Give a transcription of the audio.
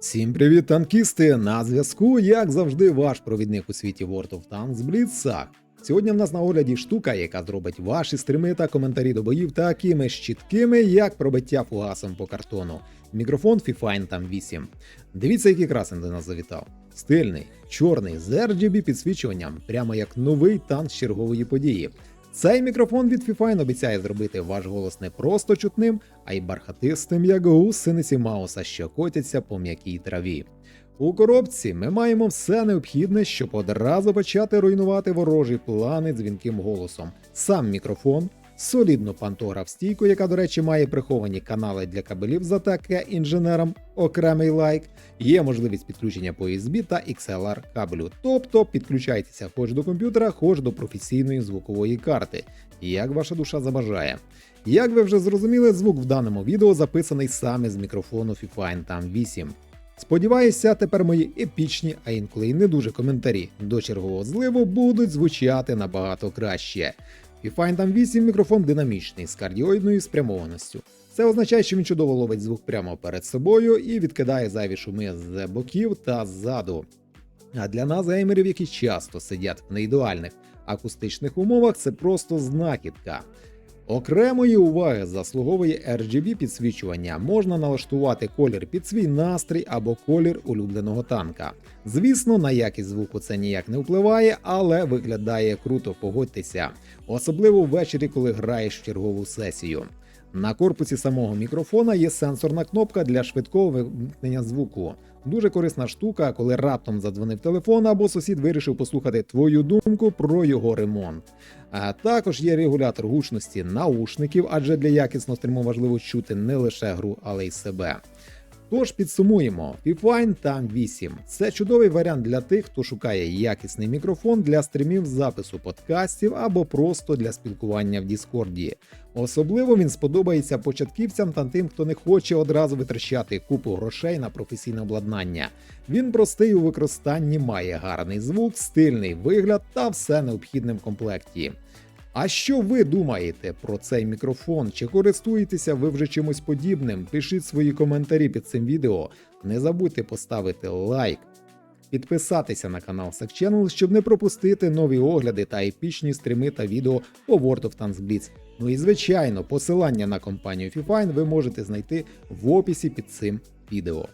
Всім привіт, танкісти! На зв'язку, як завжди, ваш провідник у світі World of Tanks Бліцах. Сьогодні в нас на огляді штука, яка зробить ваші стріми та коментарі до боїв такими ж як пробиття фугасом по картону. Мікрофон Fifine Tam 8. Дивіться, який красень до нас завітав. Стильний, чорний, з RGB підсвічуванням, прямо як новий танк чергової події. Цей мікрофон від Fifine обіцяє зробити ваш голос не просто чутним, а й бархатистим, як гусениці Мауса, що котяться по м'якій траві. У коробці ми маємо все необхідне, щоб одразу почати руйнувати ворожі плани дзвінким голосом. Сам мікрофон, солідну пантограф стійку, яка, до речі, має приховані канали для кабелів за таке інженерам, окремий лайк, є можливість підключення по USB та XLR кабелю. Тобто підключайтеся хоч до комп'ютера, хоч до професійної звукової карти, як ваша душа забажає. Як ви вже зрозуміли, звук в даному відео записаний саме з мікрофону Fifine Tam 8. Сподіваюся, тепер мої епічні, а інколи й не дуже коментарі до чергового зливу будуть звучати набагато краще. Fifine Tam 8 мікрофон динамічний з кардіоїдною спрямованістю. Це означає, що він чудово ловить звук прямо перед собою і відкидає зайві шуми з боків та ззаду. А для нас, геймерів, які часто сидять в неідеальних акустичних умовах, це просто знахідка. Окремої уваги заслуговує RGB підсвічування. Можна налаштувати колір під свій настрій або колір улюбленого танка. Звісно, на якість звуку це ніяк не впливає, але виглядає круто, погодьтеся, особливо ввечері, коли граєш в чергову сесію. На корпусі самого мікрофона є сенсорна кнопка для швидкого вимкнення звуку. Дуже корисна штука, коли раптом задзвонив телефон або сусід вирішив послухати твою думку про його ремонт. А також є регулятор гучності наушників, адже для якісного стриму важливо чути не лише гру, але й себе. Тож підсумуємо, Fifine Tam 8 це чудовий варіант для тих, хто шукає якісний мікрофон для стрімів запису подкастів або просто для спілкування в Діскорді. Особливо він сподобається початківцям та тим, хто не хоче одразу витрачати купу грошей на професійне обладнання. Він простий у використанні, має гарний звук, стильний вигляд та все необхідне в комплекті. А що ви думаєте про цей мікрофон? Чи користуєтеся ви вже чимось подібним? Пишіть свої коментарі під цим відео. Не забудьте поставити лайк, підписатися на канал Sack Channel, щоб не пропустити нові огляди та епічні стріми та відео по World of Tanks Blitz. Ну і звичайно, посилання на компанію Fifine ви можете знайти в описі під цим відео.